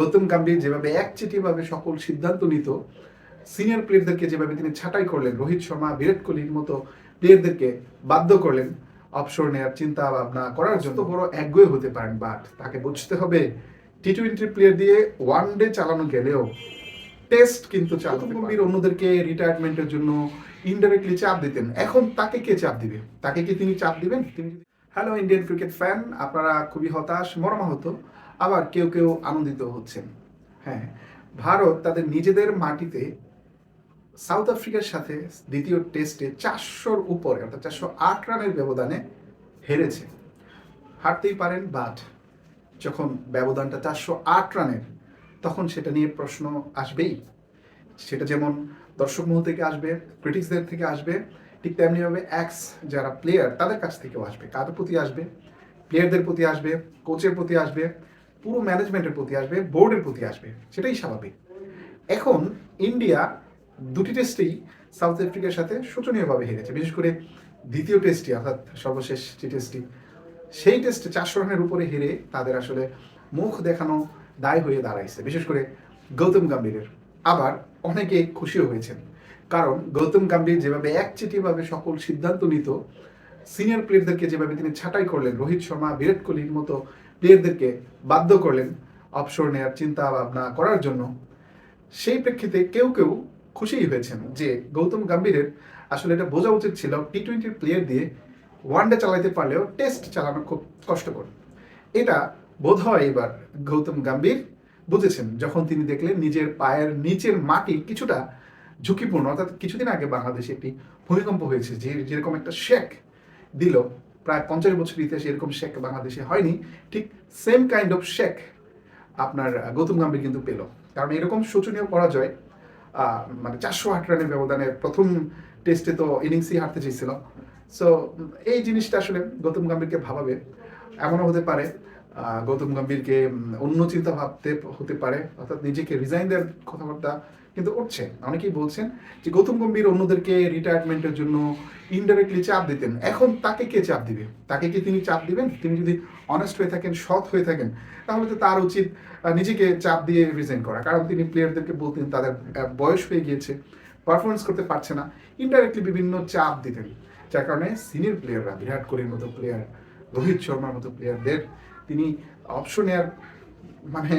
গৌতম গাম্ভীর যেভাবে একচেটিয়াভাবে সকল সিদ্ধান্ত নিত সিনিয়র প্লেয়ারদেরকে যেভাবে তিনি ছাঁটাই করলেন রোহিত শর্মা বিরাট কোহলির মতো প্লেয়ারদেরকে বাধ্য করলেন অবসর নেওয়ার চিন্তা ভাবনা করার জন্য। বড় একগুয়ে হতে পারেন বাট তাকে বুঝতে হবে টি টোয়েন্টি প্লেয়ার দিয়ে ওয়ান ডে চালানো গেলেও টেস্ট কিন্তু চালাতে গম্ভীর অন্যদেরকে রিটায়ারমেন্টের জন্য ইনডাইরেক্টলি চাপ দিতেন। এখন তাকে কে চাপ দিবে? তাকে কি তিনি চাপ দিবেন? তিনি হ্যালো ইন্ডিয়ান ক্রিকেট ফ্যান আপনারা খুবই হতাশ মর্মাহত। আবার কেউ কেউ আনন্দিত হচ্ছেন। হ্যাঁ ভারত তাদের নিজেদের মাটিতে সাউথ আফ্রিকার সাথে দ্বিতীয় টেস্টে চারশোর উপরে, অর্থাৎ চারশো আট রানের ব্যবধানে হেরেছে। হারতেই পারেন বাট যখন ব্যবধানটা চারশো আট রানের, তখন সেটা নিয়ে প্রশ্ন আসবেই। সেটা যেমন দর্শক মহল থেকে আসবে ক্রিটিক্সদের থেকে আসবে, ঠিক তেমনিভাবে এক্স যারা প্লেয়ার তাদের কাছ থেকেও আসবে। কাদের প্রতি আসবে? প্লেয়ারদের প্রতি আসবে কোচের প্রতি আসবে পুরো ম্যানেজমেন্টের প্রতি আসবে বোর্ডের প্রতি আসবে, সেটাই স্বাভাবিক। এখন ইন্ডিয়া দুটি টেস্টেই সাউথ আফ্রিকার সাথে শোচনীয়ভাবে হেরেছে। বিশেষ করে দ্বিতীয় টেস্টটি অর্থাৎ সর্বশেষ যে টেস্টটি সেই টেস্টে চারশো রানের উপরে হেরে তাদের আসলে মুখ দেখানো দায় হয়ে দাঁড়াইছে। বিশেষ করে গৌতম গম্ভীরের। আবার অনেকে খুশিও হয়েছেন। কারণ গৌতম গম্ভীর যেভাবে একচেটিয়াভাবে সকল সিদ্ধান্ত নিত সিনিয়র প্লেয়ারদেরকে যেভাবে তিনি ছাঁটাই করলেন, রোহিত শর্মা, বিরাট কোহলির মতো প্লেয়ারদেরকে বাধ্য করলেন অবসর নেওয়ার চিন্তা ভাবনা করার জন্য। সেই প্রেক্ষিতে কেউ কেউ খুশিই হয়েছেন যে গৌতম গম্ভীরের আসলে এটা বোঝা উচিত ছিল টি টোয়েন্টির প্লেয়ার দিয়ে ওয়ানডে চালাইতে পারলেও টেস্ট চালানো খুব কষ্টকর। এটা বোধ হয় এবার গৌতম গম্ভীর বুঝেছেন, যখন তিনি দেখলেন নিজের পায়ের নিচের মাটি কিছুটা ঝুঁকিপূর্ণ, অর্থাৎ কিছুদিন আগে বাংলাদেশে একটি ভূমিকম্প হয়েছে যে যেরকম একটা শেক দিল প্রায় পঞ্চাশ বছর ইতিহাসে এরকম শেখ বাংলাদেশে হয়নি। ঠিক সেম কাইন্ড অফ শেখ আপনার গৌতম গাম্ভীর কিন্তু পেল। কারণ এরকম শোচনীয় পরাজয় মানে চারশো আট রানের ব্যবধানে প্রথম টেস্টে তো ইনিংসই হারতে চেয়েছিল। সো এই জিনিসটা আসলে গৌতম গাম্ভীরকে ভাবাবে। এমনও হতে পারে গৌতম গম্ভীরকে অন্য চিন্তা ভাবতে হতে পারে, অর্থাৎ নিজেকে রিজাইন দেওয়ার কথাবার্তা কিন্তু উঠছে অনেকেই বলছেন যে গৌতম গম্ভীর অন্যদেরকে রিটায়ারমেন্টের জন্য ইনডাইরেক্টলি চাপ দিতেন। এখন তাকে কে চাপ দিবে? তাকে কি তিনি চাপ দিবেন? তিনি যদি অনেস্ট হয়ে থাকেন, সৎ হয়ে থাকেন, তাহলে তো তার উচিত নিজেকে চাপ দিয়ে রিজাইন করা। কারণ তিনি প্লেয়ারদেরকে বলতেন, তাদের বয়স হয়ে গিয়েছে পারফরমেন্স করতে পারছে না ইনডাইরেক্টলি বিভিন্ন চাপ দিতেন। যার কারণে সিনিয়র প্লেয়াররা বিরাট কোহলির মতো প্লেয়ার রোহিত শর্মার মতো প্লেয়ারদের তিনি অপশন নেওয়ার মানে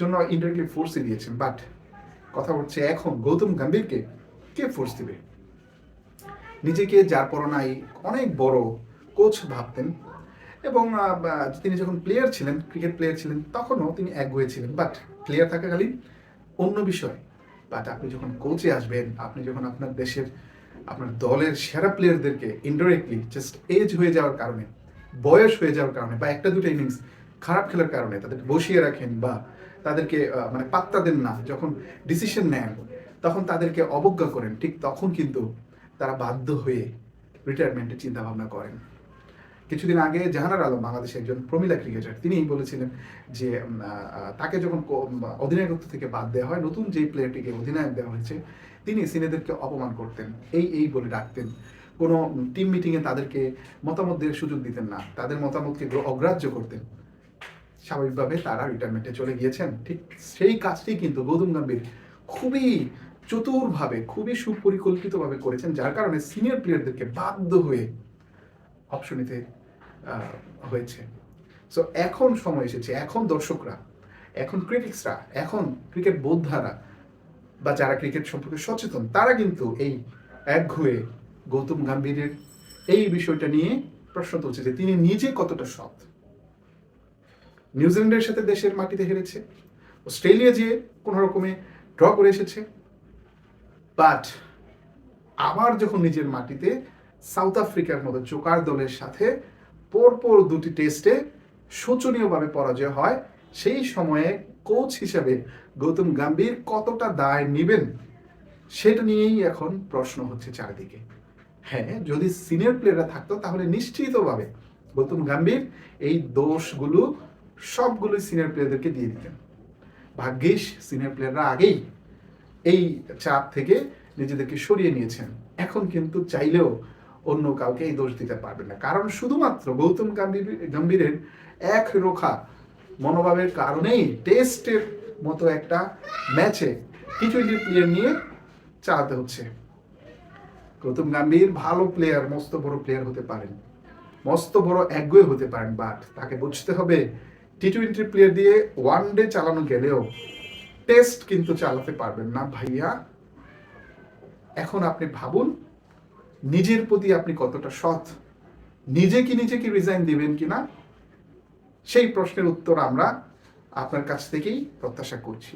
জন্য ইনডাইরেক্টলি ফোর্সই দিয়েছেন। বাট কথা হচ্ছে এখন গৌতম গম্ভীরকে কে ফোর্স দিবে? নিজেকে যার পরনাই অনেক বড় কোচ ভাবতেন এবং তিনি যখন প্লেয়ার ছিলেন ক্রিকেট প্লেয়ার ছিলেন, তখনও তিনি একগুয়ে ছিলেন। বাট প্লেয়ার থাকাকালীন অন্য বিষয়। বাট আপনি যখন কোচে আসবেন, আপনি যখন আপনার দেশের, আপনার দলের সেরা প্লেয়ারদেরকে ইনডাইরেক্টলি জাস্ট এজ হয়ে যাওয়ার কারণে বয়স হয়ে যাওয়ার কারণে বা একটা দুটো ইনিংস খারাপ খেলার কারণে তাদেরকে বসিয়ে রাখেন বা তাদেরকে মানে পাত্তা দেন না, যখন ডিসিশন নেন, তখন তাদেরকে অবজ্ঞা করেন, ঠিক তখন কিন্তু তারা বাধ্য হয়ে রিটায়ারমেন্টের চিন্তা ভাবনা করেন। কিছুদিন আগে জাহানার আলম, বাংলাদেশের একজন প্রমিলা ক্রিকেটার তিনি বলেছিলেন যে তাকে যখন অধিনায়কত্ব থেকে বাদ দেওয়া হয়, নতুন যে প্লেয়ারটিকে অধিনায়ক দেওয়া হয়েছে, তিনি সিনেদেরকে অপমান করতেন, এই এই বলে ডাকতেন। কোনো টিম মিটিংয়ে তাদেরকে মতামত দেওয়ার সুযোগ দিতেন না। তাদের মতামতকে অগ্রাহ্য করতেন। স্বাভাবিকভাবে তারা রিটায়ারমেন্টে চলে গিয়েছেন। ঠিক সেই কাজটি কিন্তু গৌতম গম্ভীর খুবই চতুরভাবে, খুবই সুপরিকল্পিতভাবে করেছেন, যার কারণে সিনিয়র প্লেয়ারদেরকে বাধ্য হয়ে অপশন নিতে হয়েছে। সো এখন সময় এসেছে, এখন দর্শকরা, এখন ক্রিটিক্সরা এখন ক্রিকেট বোদ্ধারা বা যারা ক্রিকেট সম্পর্কে সচেতন, তারা কিন্তু এই একঘুয়ে গৌতম গম্ভীরের এই বিষয়টা নিয়ে প্রশ্ন তুলছে যে তিনি নিজে কতটা সৎ। নিউজিল্যান্ডের সাথে দেশের মাটিতে হেরেছে, অস্ট্রেলিয়া যেয়ে কোনো রকমে ড্র করে এসেছে, বাট আবার যখন নিজের মাটিতে সাউথ আফ্রিকার মতো চোকার দলের সাথে পরপর দুটি টেস্টে শোচনীয়ভাবে পরাজয় হয়, সেই সময়ে কোচ হিসাবে গৌতম গাম্ভীর কতটা দায় নেবেন সেটা নিয়েই এখন প্রশ্ন হচ্ছে চারিদিকে। হ্যাঁ যদি সিনিয়র প্লেয়াররা থাকতো তাহলে নিশ্চিতভাবে গৌতম গম্ভীর এই দোষগুলো সবগুলোই সিনিয়র প্লেয়ারদেরকে দিয়ে দিতেন। ভাগ্যিস সিনিয়র প্লেয়াররা আগেই এই চাপ থেকে নিজেদেরকে সরিয়ে নিয়েছেন। এখন কিন্তু চাইলেও অন্য কাউকে এই দোষ দিতে পারবেন না। কারণ শুধুমাত্র গৌতম গম্ভীর, গম্ভীরের এক রোখা মনোভাবের কারণেই টেস্টের মতো একটা ম্যাচে টি টোয়েন্টি প্লেয়ার নিয়ে চালাতে হচ্ছে। গৌতম গাম্ভীর ভালো প্লেয়ার মস্ত বড় প্লেয়ার হতে পারেন। মস্ত বড় একগুয়ে হতে পারেন বাট তাকে বুঝতে হবে টি টোয়েন্টি প্লেয়ার দিয়ে ওয়ান ডে চালানো গেলেও টেস্ট কিন্তু চালাতে পারবেন না ভাইয়া। এখন আপনি ভাবুন, নিজের প্রতি আপনি কতটা সৎ, নিজে কি নিজে কি রিজাইন দিবেন কিনা সেই প্রশ্নের উত্তর আমরা আপনার কাছ থেকেই প্রত্যাশা করছি।